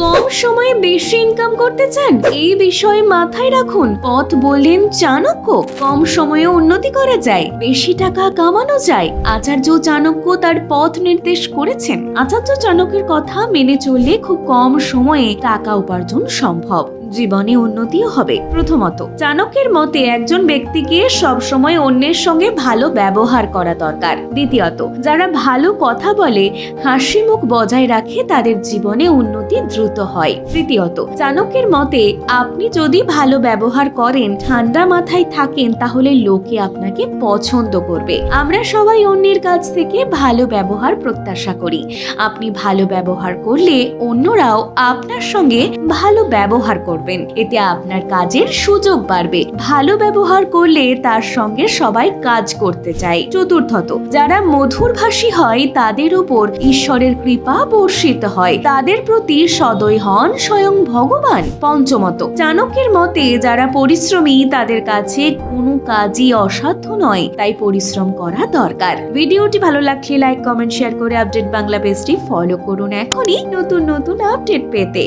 কম সময়ে বেশি ইনকাম করতে চান? এই বিষয়ে মাথায় রাখুন, পথ বললেন চাণক্য। কম সময়ে উন্নতি করা যায়, বেশি টাকা কামানো যায়। আচার্য চাণক্য তার পথ নির্দেশ করেছেন। আচার্য চাণক্যের কথা মেনে চললে খুব কম সময়ে টাকা উপার্জন সম্ভব। জীবনে উন্নতিও হবে, প্রথমত। চাণক্যের মতে একজন ব্যক্তিকে সবসময় অন্যের সঙ্গে ভালো ব্যবহার করা দরকার। দ্বিতীয়ত, যারা ভালো কথা বলে হাসি মুখ বজায় রাখে, তাদের জীবনে উন্নতি দ্রুত হয়। তৃতীয়ত, চাণক্যের মতে আপনি যদি ভালো ব্যবহার করেন, ঠান্ডা মাথায় থাকেন, তাহলে লোকে আপনাকে পছন্দ করবে। আমরা সবাই অন্যের কাছ থেকে ভালো ব্যবহার প্রত্যাশা করি। আপনি ভালো ব্যবহার করলে অন্যরাও আপনার সঙ্গে ভালো ব্যবহার করবেন। এতে আপনার কাজের সুযোগ বাড়বে। ভালো ব্যবহার করলে তার সঙ্গে সবাই কাজ করতে চায়। চতুর্থত, যারা মধুরভাষী হয়, তাদের উপর ঈশ্বরের কৃপা বর্ষিত হয়। তাদের প্রতি সদয় হন স্বয়ং ভগবান পঞ্চমত। চাণক্যের মতে যারা পরিশ্রমী, তাদের কাছে কোনো কাজই অসাধ্য নয়, তাই পরিশ্রম করা দরকার। ভিডিওটি ভালো লাগলে লাইক কমেন্ট শেয়ার করে আপডেট বাংলা পেজটি ফলো করুন এখনই নতুন নতুন আপডেট পেতে।